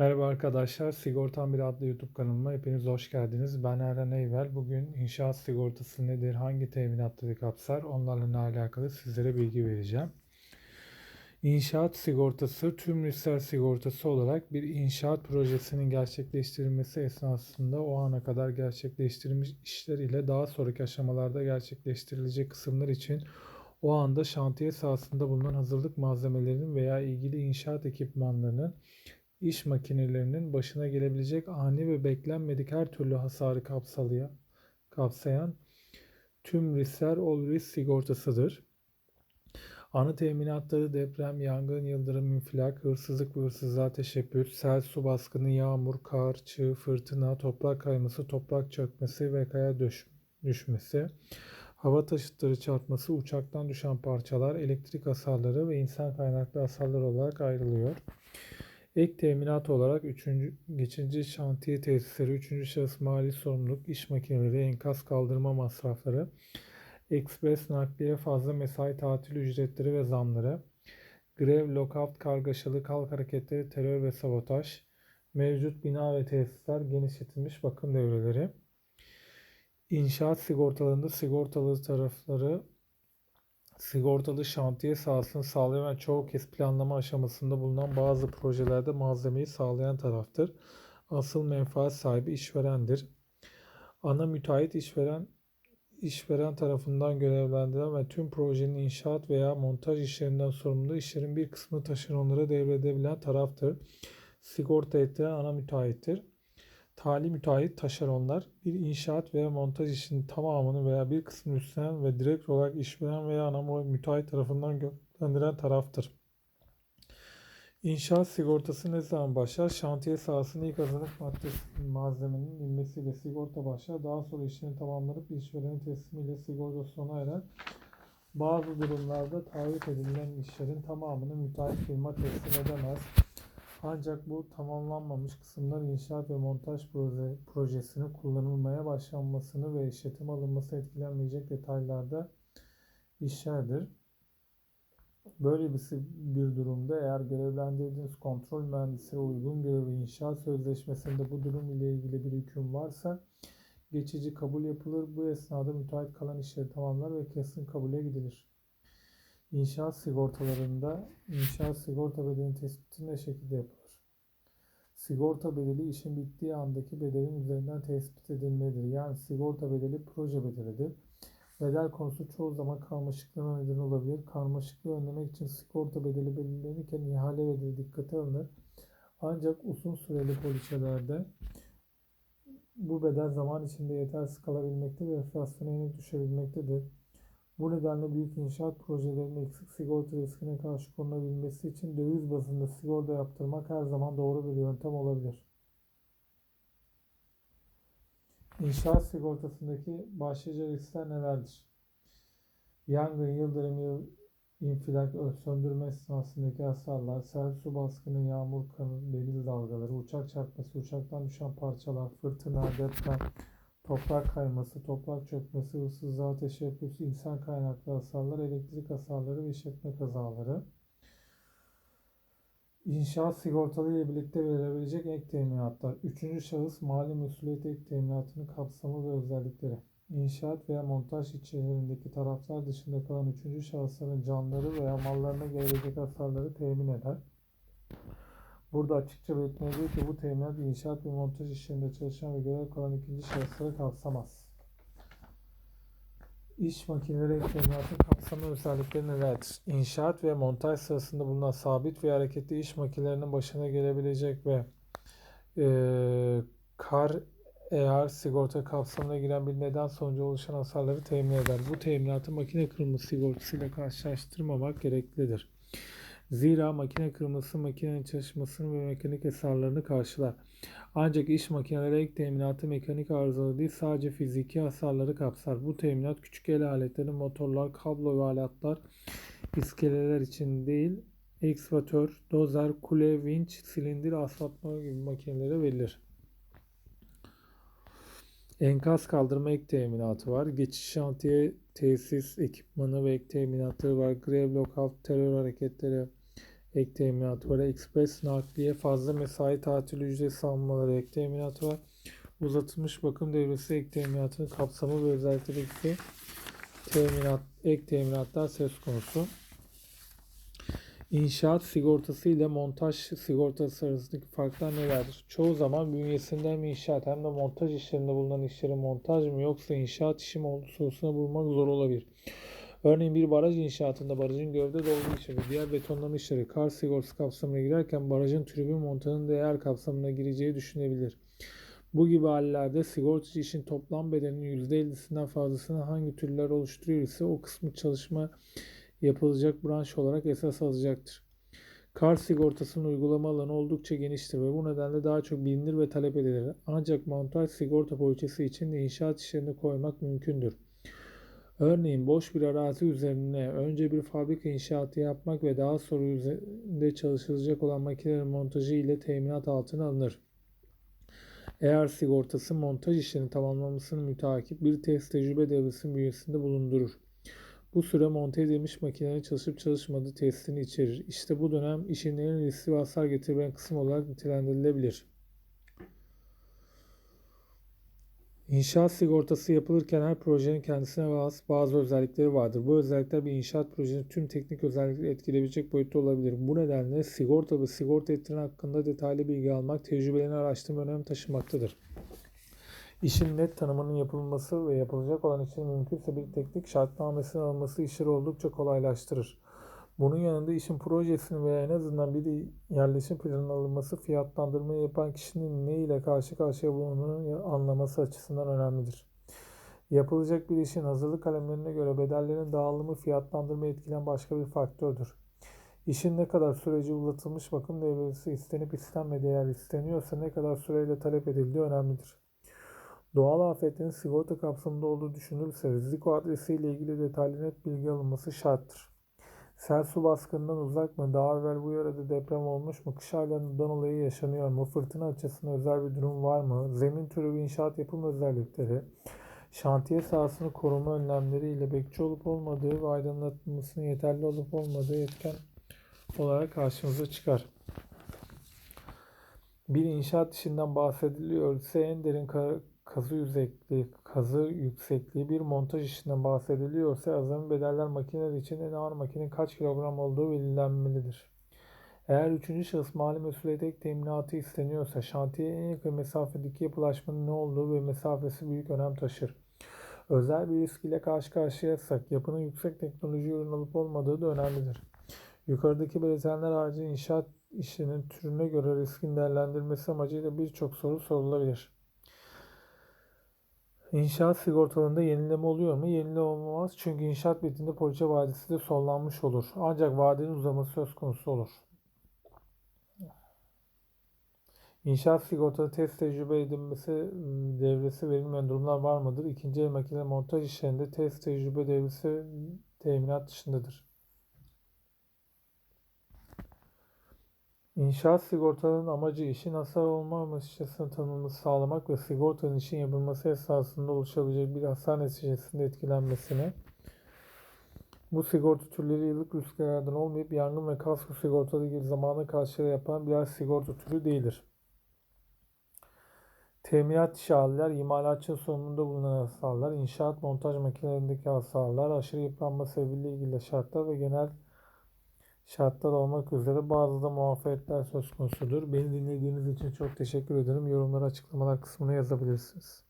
Merhaba arkadaşlar, Sigortam Bir adlı YouTube kanalıma hepiniz hoş geldiniz. Ben Eren Eyvel. Bugün inşaat sigortası nedir, hangi teminatları kapsar, onlarla alakalı sizlere bilgi vereceğim. İnşaat sigortası tüm riskler sigortası olarak bir inşaat projesinin gerçekleştirilmesi esnasında o ana kadar gerçekleştirilmiş işler ile daha sonraki aşamalarda gerçekleştirilecek kısımlar için o anda şantiye sahasında bulunan hazırlık malzemelerinin veya ilgili inşaat ekipmanlarının iş makinelerinin başına gelebilecek ani ve beklenmedik her türlü hasarı kapsayan, kapsayan tüm riskler all risk sigortasıdır. Ana teminatları deprem, yangın, yıldırım, infilak, hırsızlık ve hırsızlığa teşebbüs, sel, su baskını, yağmur, kar, çığ, fırtına, toprak kayması, toprak çökmesi ve kaya düş düşmesi, hava taşıtları çarpması, uçaktan düşen parçalar, elektrik hasarları ve insan kaynaklı hasarlar olarak ayrılıyor. Ek teminat olarak 3. geçici şantiye tesisleri, 3. şahıs mali sorumluluk, iş makineleri, enkaz kaldırma masrafları, ekspres nakliye fazla mesai tatil ücretleri ve zamları, grev, lockout, kargaşalık, halk hareketleri, terör ve sabotaj, mevcut bina ve tesisler, genişletilmiş bakım devreleri, inşaat sigortalarında sigortalı tarafları sigortalı şantiye sahasını sağlayan ve çoğu kez planlama aşamasında bulunan bazı projelerde malzemeyi sağlayan taraftır. Asıl menfaat sahibi işverendir. Ana müteahhit işveren işveren tarafından görevlendirilen ve tüm projenin inşaat veya montaj işlerinden sorumlu işlerin bir kısmını taşeronlara devredebilen taraftır. Sigorta ettiren ana müteahhittir. Tali müteahhit taşeronlar bir inşaat veya montaj işinin tamamını veya bir kısmını üstlenen ve direkt olarak işveren veya ana müteahhit tarafından görevlendiren taraftır. İnşaat sigortası ne zaman başlar? Şantiye sahasında ilk hazırlık maddesi malzemenin inmesiyle sigorta başlar. Daha sonra işlerin tamamlanıp işverenin teslimiyle sigorta sona erer. Bazı durumlarda taahhüt edilen işlerin tamamını müteahhit firma teslim edemez. Ancak bu tamamlanmamış kısımlar inşaat ve montaj proje, projesinin kullanılmaya başlanmasını ve işletim alınması etkilenmeyecek detaylarda işlerdir. Böyle bir, bir durumda eğer görevlendirdiğiniz kontrol mühendisine uygun görevi inşaat sözleşmesinde bu durum ile ilgili bir hüküm varsa geçici kabul yapılır. Bu esnada müteahhit kalan işleri tamamlar ve kesin kabule gidilir. İnşaat sigortalarında inşaat sigorta bedelinin tespiti ne şekilde yapılır? Sigorta bedeli işin bittiği andaki bedelin üzerinden tespit edilmelidir. Yani sigorta bedeli proje bedelidir. Bedel konusu çoğu zaman karmaşıklığına neden olabilir. Karmaşıklığı önlemek için sigorta bedeli belirlenirken ihale bedeli dikkate alınır. Ancak uzun süreli poliçelerde bu bedel zaman içinde yetersiz kalabilmekte ve enflasyona düşebilmektedir. Bu nedenle büyük inşaat projelerinin eksik sigorta riskine karşı korunabilmesi için döviz bazında sigorta yaptırmak her zaman doğru bir yöntem olabilir. İnşaat sigortasındaki başlıca riskler nelerdir? Yangın, yıldırım, infilak, söndürme esnasındaki hasarlar, sel, su baskını, yağmur, kanı, deniz dalgaları, uçak çarpması, uçaktan düşen parçalar, fırtına, deprem, toprak kayması, toprak çökmesi, hırsızlığa teşebbüs, insan kaynaklı hasarlar, elektrik hasarları ve işletme kazaları. İnşaat sigortalı ile birlikte verilebilecek ek teminatlar. Üçüncü şahıs mali mesuliyet ek teminatının kapsamı ve özellikleri. İnşaat veya montaj içerisindeki taraflar dışında kalan üçüncü şahısların canları veya mallarına gelebilecek hasarları temin eder. Burada açıkça belirtmelidir ki bu teminat inşaat ve montaj işlerinde çalışan ve görev kalan ikinci şahısları kapsamaz. İş makineleri teminatın kapsamı özellikleri nelerdir? İnşaat ve montaj sırasında bulunan sabit ve hareketli iş makinelerinin başına gelebilecek ve e, kar eğer sigorta kapsamına giren bir neden sonucu oluşan hasarları temin eder. Bu teminatı makine kırılması sigortasıyla karşılaştırmamak gereklidir. Zira makine kırılması makinenin çalışmasını ve mekanik hasarlarını karşılar. Ancak iş makineleri ek teminatı mekanik arızalı değil sadece fiziki hasarları kapsar. Bu teminat küçük el aletleri, motorlar, kablo ve aletler, iskeleler için değil, ekskavatör, dozer, kule, vinç, silindir, asfaltlama gibi makinelere verilir. Enkaz kaldırma ek teminatı var. Geçiş şantiye tesis ekipmanı ve ek teminatları var. Grev, lockout, terör hareketleri, ek teminatı var. Ekspres nakliye fazla mesai tatil ücreti almaları ek teminatı var. Uzatılmış bakım devresi ek teminatının kapsamı ve özellikteki teminat, ek teminatlar söz konusu. İnşaat sigortası ile montaj sigortası arasındaki farklar nelerdir? Çoğu zaman bünyesinde hem inşaat hem de montaj işlerinde bulunan işlerin montaj mı yoksa inşaat işi mi olduğu sorusuna bulmak zor olabilir. Örneğin bir baraj inşaatında barajın gövde dolgu ve diğer betonlama işleri kar sigortası kapsamına girerken barajın tribün montajının değer kapsamına gireceği düşünebilir. Bu gibi hallerde sigortacı işin toplam bedelinin %50'sinden fazlasını hangi türler oluşturuyor ise o kısmı çalışma yapılacak branş olarak esas alacaktır. Kar sigortasının uygulama alanı oldukça geniştir ve bu nedenle daha çok bilinir ve talep edilir. Ancak montaj sigorta poliçesi için inşaat işlerini koymak mümkündür. Örneğin boş bir arazi üzerine önce bir fabrika inşaatı yapmak ve daha sonra üzerinde çalışılacak olan makinelerin montajı ile teminat altına alınır. Eğer sigortası montaj işlerini tamamlamasını müteakip bir test tecrübe devresinin bünyesinde bulundurur. Bu süre monte edilmiş makinenin çalışıp çalışmadığı testini içerir. İşte bu dönem işin en riskli ve hasar getiren kısım olarak nitelendirilebilir. İnşaat sigortası yapılırken her projenin kendisine has bazı özellikleri vardır. Bu özellikler bir inşaat projesinin tüm teknik özellikleri etkileyebilecek boyutta olabilir. Bu nedenle sigorta ve sigorta ettiren hakkında detaylı bilgi almak, tecrübelerini araştırma önem taşımaktadır. İşin net tanımının yapılması ve yapılacak olan için mümkünse bir teknik şartnamesinin alınması işleri oldukça kolaylaştırır. Bunun yanında işin projesini veya en azından bir yerleşim planının alınması fiyatlandırmayı yapan kişinin ne ile karşı karşıya bulunduğunu anlaması açısından önemlidir. Yapılacak bir işin hazırlık kalemlerine göre bedellerin dağılımı fiyatlandırmayı etkileyen başka bir faktördür. İşin ne kadar süreci uzatılmış bakım devresi istenip istenmediği eğer isteniyorsa ne kadar süreyle talep edildiği önemlidir. Doğal afetlerin sigorta kapsamında olduğu düşünülürse Riziko adresi ile ilgili detaylı net bilgi alınması şarttır. Sel su baskınından uzak mı? Daha evvel bu yörede deprem olmuş mu? Kış aylarından olayı yaşanıyor mu? Fırtına açısından özel bir durum var mı? Zemin türü ve inşaat yapım özellikleri, şantiye sahasını koruma önlemleri ile bekçi olup olmadığı ve aydınlatılmasının yeterli olup olmadığı etken olarak karşımıza çıkar. Bir inşaat işinden bahsediliyor ise en derin kazı yüksekliği, kazı yüksekliği bir montaj işinden bahsediliyorsa azami bedeller makineler için en ağır makine kaç kilogram olduğu belirlenmelidir. Eğer üçüncü şahıs mali mesuliyet teminatı isteniyorsa şantiye en yakın mesafedeki yapılaşmanın ne olduğu ve mesafesi büyük önem taşır. Özel bir risk ile karşı karşıyaysak yapının yüksek teknoloji ürün alıp olmadığı da önemlidir. Yukarıdaki belirtilenler harici inşaat işinin türüne göre riskin değerlendirmesi amacıyla birçok soru sorulabilir. İnşaat sigortalarında yenileme oluyor mu? Yenileme olmaz çünkü inşaat bittiğinde poliçe vadesi de sonlanmış olur. Ancak vadenin uzaması söz konusu olur. İnşaat sigortada test tecrübe edilmesi ıı, devresi verilmeyen durumlar var mıdır? İkinci el makine montaj işlerinde test tecrübe devresi teminat dışındadır. İnşaat sigortanın amacı işin hasar olmamasını tanımını sağlamak ve sigortanın işin yapılması esasında oluşabilecek bir hasar neticesinde etkilenmesini. Bu sigorta türleri yıllık risklerden olmayıp yangın ve kasko sigortalı gibi zamanı karşılığı yapan birer sigorta türü değildir. Teminat işi haleler, imalatçı sorumluluğunda bulunan hasarlar, inşaat montaj makinelerindeki hasarlar, aşırı yıpranma sebebiyle ilgili şartlar ve genel şartlar olmak üzere bazı da muafiyetler söz konusudur. Beni dinlediğiniz için çok teşekkür ederim. Yorumları açıklamalar kısmına yazabilirsiniz.